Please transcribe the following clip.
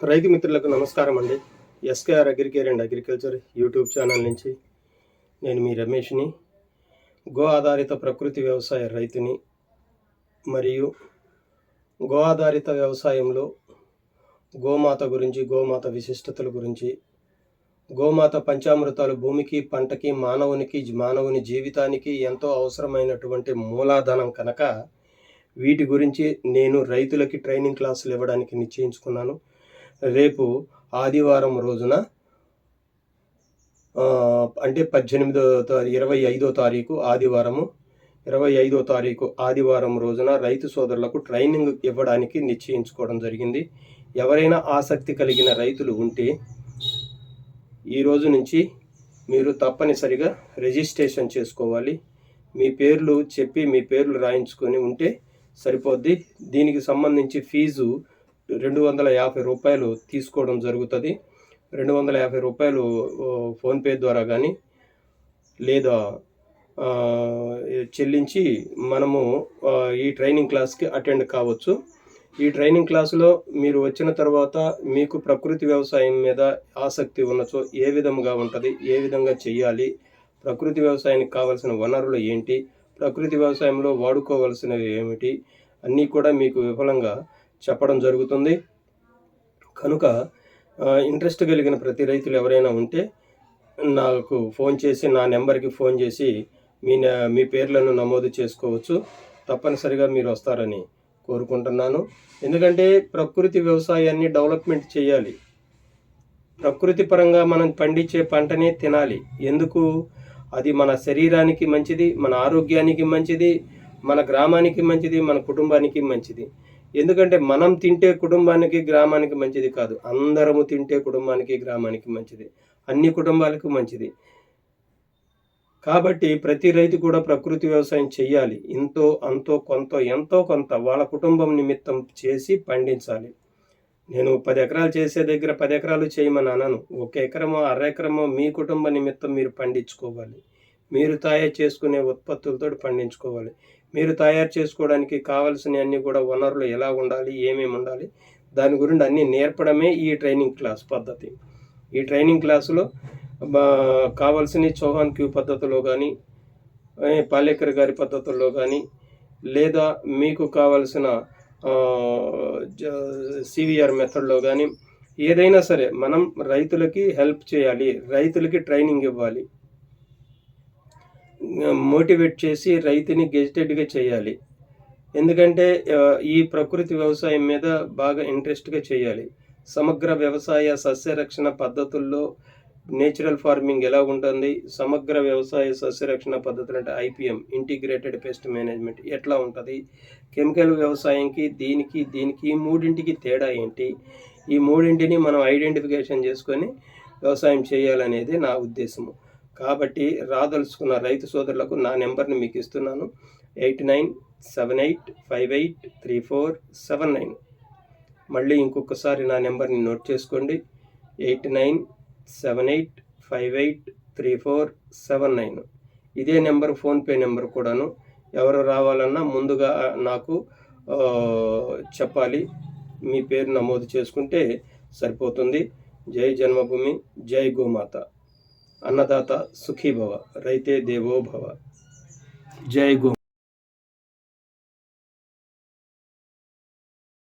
రైతు మిత్రులకు నమస్కారం అండి. SKR Agricare and agriculture YouTube channel నుంచి నేను మీ రమేష్ని. గో ఆధారిత ప్రకృతి వ్యవసాయ రైతుని మరియు గో ఆధారిత వ్యవసాయంలో గోమాత గురించి గోమాత విశిష్టతల గురించి గోమాత పంచామృతాలు భూమికి పంటకి మానవునికి మానవుని జీవితానికి ఎంతో అవసరమైనటువంటి మూలాధానం కనుక వీటి గురించి నేను రైతులకి ట్రైనింగ్ క్లాసులు ఇవ్వడానికి నిశ్చయించుకున్నాను. రేపు ఆదివారం రోజున అంటే పద్దెనిమిదో తారీ ఇరవై ఐదో తారీఖు ఆదివారము ఇరవై ఐదో తారీఖు ఆదివారం రోజున రైతు సోదరులకు ట్రైనింగ్ ఇవ్వడానికి నిశ్చయించుకోవడం జరిగింది. ఎవరైనా ఆసక్తి కలిగిన రైతులు ఉంటే ఈ రోజు నుంచి మీరు తప్పనిసరిగా రిజిస్ట్రేషన్ చేసుకోవాలి. మీ పేర్లు చెప్పి మీ పేర్లు రాయించుకొని ఉంటే సరిపోద్ది. దీనికి సంబంధించి ఫీజు రెండు వందల యాభై రూపాయలు తీసుకోవడం జరుగుతుంది. రెండు వందల యాభై రూపాయలు ఫోన్పే ద్వారా కానీ లేదా చెల్లించి మనము ఈ ట్రైనింగ్ క్లాస్కి అటెండ్ కావచ్చు. ఈ ట్రైనింగ్ క్లాసులో మీరు వచ్చిన తర్వాత మీకు ప్రకృతి వ్యవసాయం మీద ఆసక్తి ఉన్నచో ఏ విధంగా ఉంటుంది ఏ విధంగా చేయాలి ప్రకృతి వ్యవసాయానికి కావాల్సిన వనరులు ఏంటి ప్రకృతి వ్యవసాయంలో వాడుకోవాల్సినవి ఏమిటి అన్నీ కూడా మీకు విఫలంగా చెప్పడం జరుగుతుంది. కనుక ఇంట్రెస్ట్ కలిగిన ప్రతి రైతులు ఎవరైనా ఉంటే నాకు ఫోన్ చేసి నా నెంబర్కి ఫోన్ చేసి మీ మీ పేర్లను నమోదు చేసుకోవచ్చు. తప్పనిసరిగా మీరు వస్తారని కోరుకుంటున్నాను. ఎందుకంటే ప్రకృతి వ్యవసాయాన్ని డెవలప్మెంట్ చేయాలి. ప్రకృతి పరంగా మనం పండించే పంటనే తినాలి. ఎందుకు? అది మన శరీరానికి మంచిది మన ఆరోగ్యానికి మంచిది మన గ్రామానికి మంచిది మన కుటుంబానికి మంచిది. ఎందుకంటే మనం తింటే కుటుంబానికి గ్రామానికి మంచిది కాదు. అందరము తింటే కుటుంబానికి గ్రామానికి మంచిది. అన్ని కుటుంబాలకు మంచిది. కాబట్టి ప్రతి రైతు కూడా ప్రకృతి వ్యవసాయం చేయాలి ఇంతో అంతో కొంత ఎంతో కొంత వాళ్ళ కుటుంబం నిమిత్తం చేసి పండించాలి. నేను పది ఎకరాలు చేసే దగ్గర పది ఎకరాలు చేయమని అనను ఒక ఎకరమో అర ఎకరమో మీ కుటుంబ నిమిత్తం మీరు పండించుకోవాలి. మీరు తయారు చేసుకునే ఉత్పత్తులతో పండించుకోవాలి. మీరు తయారు చేసుకోవడానికి కావలసిన అన్ని కూడా వనరులు ఎలా ఉండాలి ఏమేమి ఉండాలి దాని గురించి అన్నీ నేర్పడమే ఈ ట్రైనింగ్ క్లాస్ పద్ధతి. ఈ ట్రైనింగ్ క్లాసులో కావలసిన కావాల్సిన చౌహాన్ క్యూ పద్ధతిలో కానీ పాలేకర్ గారి పద్ధతుల్లో కానీ లేదా మీకు కావలసిన సివిఆర్ మెథడ్లో కానీ ఏదైనా సరే మనం రైతులకి హెల్ప్ చేయాలి రైతులకి ట్రైనింగ్ ఇవ్వాలి. మోటివేట్ చేసి రైతుని గెజిటెడ్గా చేయాలి. ఎందుకంటే ఈ ప్రకృతి వ్యవసాయం మీద బాగా ఇంట్రెస్ట్గా చేయాలి. సమగ్ర వ్యవసాయ సస్యరక్షణ పద్ధతుల్లో నేచురల్ ఫార్మింగ్ ఎలా ఉంటుంది సమగ్ర వ్యవసాయ సస్యరక్షణ పద్ధతులు అంటే ఐపీఎం ఇంటిగ్రేటెడ్ పెస్ట్ మేనేజ్మెంట్ ఎట్లా ఉంటుంది కెమికల్ వ్యవసాయంకి దీనికి దీనికి ఈ మూడింటికి తేడా ఏంటి ఈ మూడింటిని మనం ఐడెంటిఫికేషన్ చేసుకొని వ్యవసాయం చేయాలనేది నా ఉద్దేశము. కాబట్టి రాదలుచుకున్న రైతు సోదరులకు నా నెంబర్ని మీకు ఇస్తున్నాను. Eight nine seven eight five eight three four seven nine. మళ్ళీ ఇంకొకసారి నా నెంబర్ని నోట్ చేసుకోండి. Eight nine seven eight five eight three four seven nine. ఇదే నెంబర్ ఫోన్పే నెంబర్ కూడాను. ఎవరు రావాలన్నా ముందుగా నాకు చెప్పాలి. మీ పేరు నమోదు చేసుకుంటే సరిపోతుంది. జై జన్మభూమి జై గోమాత. అన్నదాత సుఖీభవ రైతే దేవో భవ జై గో